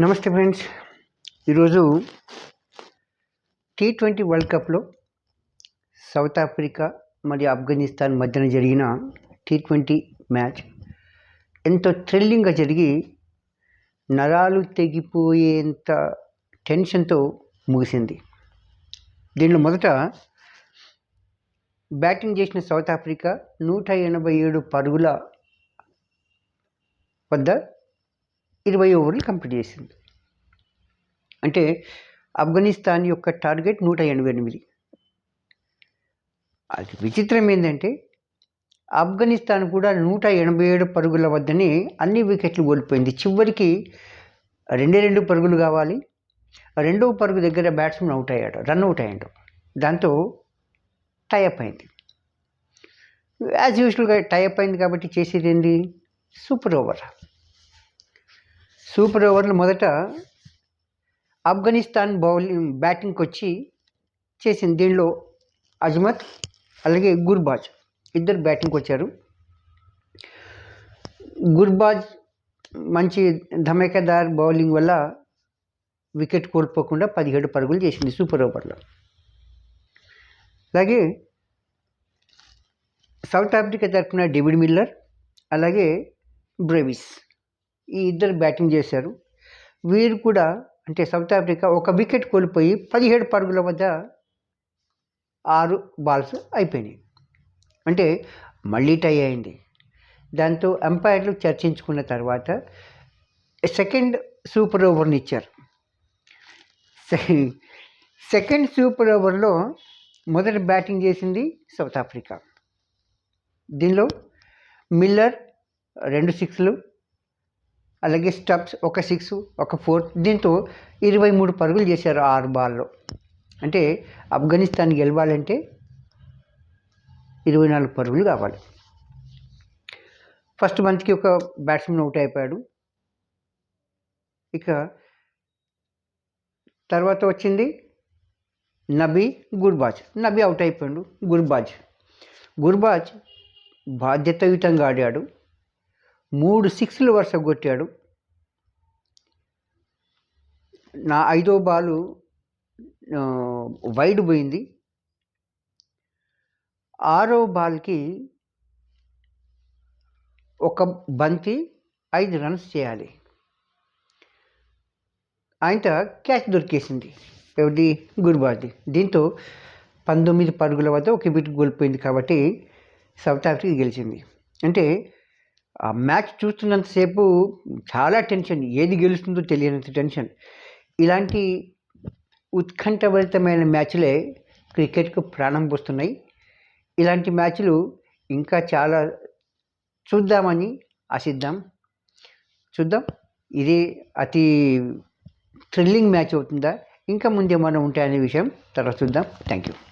నమస్తే ఫ్రెండ్స్. ఈరోజు T twenty world కప్లో సౌత్ ఆఫ్రికా మరియు ఆఫ్ఘనిస్తాన్ మధ్యన జరిగిన టీ ట్వంటీ మ్యాచ్ ఎంతో థ్రిల్లింగ్గా జరిగి నరాలు తెగిపోయేంత టెన్షన్తో ముగిసింది. దీనిలో మొదట బ్యాటింగ్ చేసిన సౌత్ ఆఫ్రికా నూట ఎనభై ఏడు పరుగుల వద్ద ఇరవై ఓవర్లు కంప్లీట్ చేసింది. అంటే ఆఫ్ఘనిస్తాన్ యొక్క టార్గెట్ నూట ఎనభై ఎనిమిది. అది విచిత్రం ఏంటంటే ఆఫ్ఘనిస్తాన్ కూడా నూట ఎనభై ఏడు పరుగుల వద్దనే అన్ని వికెట్లు కోల్పోయింది. చివరికి రెండే రెండు పరుగులు కావాలి. రెండవ పరుగు దగ్గర బ్యాట్స్మెన్ అవుట్ అయ్యాడు రన్ అవుట్ అయ్యాడు. దాంతో టైఅప్ అయింది. యాజ్ యూజువల్గా టైఅప్ అయింది కాబట్టి చేసేది ఏంది? సూపర్ ఓవర్ సూపర్ ఓవర్లు మొదట ఆఫ్ఘనిస్తాన్ బౌలింగ్ బ్యాటింగ్కి వచ్చి చేసింది దీనిలో అజ్మత్ అలాగే గుర్బాజ్. ఇద్దరు బ్యాటింగ్కి వచ్చారు గుర్బాజ్ మంచి ధమేకదార్ బౌలింగ్ వల్ల వికెట్ కోల్పోకుండా పదిహేడు పరుగులు చేసింది సూపర్ ఓవర్లో. అలాగే సౌత్ ఆఫ్రికా తరఫున డేవిడ్ మిల్లర్ అలాగే బ్రేవిస్. ఈ ఇద్దరు బ్యాటింగ్ చేశారు. వీరు కూడా అంటే సౌత్ ఆఫ్రికా ఒక వికెట్ కోల్పోయి పదిహేడు పరుగుల వద్ద ఆరు బాల్స్ అయిపోయినాయి. అంటే మళ్ళీ టై అయింది. దాంతో అంపైర్లు చర్చించుకున్న తర్వాత సెకండ్ సూపర్ ఓవర్ని ఇచ్చారు. సెకండ్ సూపర్ ఓవర్లో మొదటి బ్యాటింగ్ చేసింది సౌత్ ఆఫ్రికా. దీనిలో మిల్లర్ రెండు సిక్స్లు అలాగే స్టబ్స్ ఒక సిక్స్ ఒక ఫోర్ దీంతో ఇరవై మూడు పరుగులు చేశారు ఆరు బాల్లో. అంటే ఆఫ్ఘనిస్తాన్ గెలవాలంటే ఇరవై నాలుగు పరుగులు కావాలి. ఫస్ట్ మంత్కి ఒక బ్యాట్స్మెన్ అవుట్ అయిపోయాడు. ఇక తర్వాత వచ్చింది నబీ గుర్బాజ్. నబీ అవుట్ అయిపోయాడు గుర్బాజ్. గుర్బాజ్ బాధ్యతాయుతంగా ఆడాడు. మూడు సిక్స్లు వరుస కొట్టాడు. నా ఐదో బాలు వైడ్ పోయింది. ఆరో బాల్కి ఒక బంతి ఐదు రన్స్ చేయాలి. ఆయన క్యాచ్ దొరికేసింది. ఎవరిది? గురుబాది దీంతో పంతొమ్మిది పరుగుల వద్ద ఒక వికెట్ కోల్పోయింది కాబట్టి సౌత్ ఆఫ్రికా గెలిచింది. అంటే ఆ మ్యాచ్ చూస్తున్నంతసేపు చాలా టెన్షన్ ఏది గెలుస్తుందో తెలియనంత టెన్షన్. ఇలాంటి ఉత్కంఠభరితమైన మ్యాచ్లే క్రికెట్కు ప్రాణం పోస్తున్నాయి. ఇలాంటి మ్యాచ్లు ఇంకా చాలా చూద్దామని ఆశిద్దాం. చూద్దాం. ఇది అతి థ్రిల్లింగ్ మ్యాచ్ అవుతుందా? ఇంకా ముందేమైనా ఉంటాయనే విషయం తర్వాత చూద్దాం. Thank you.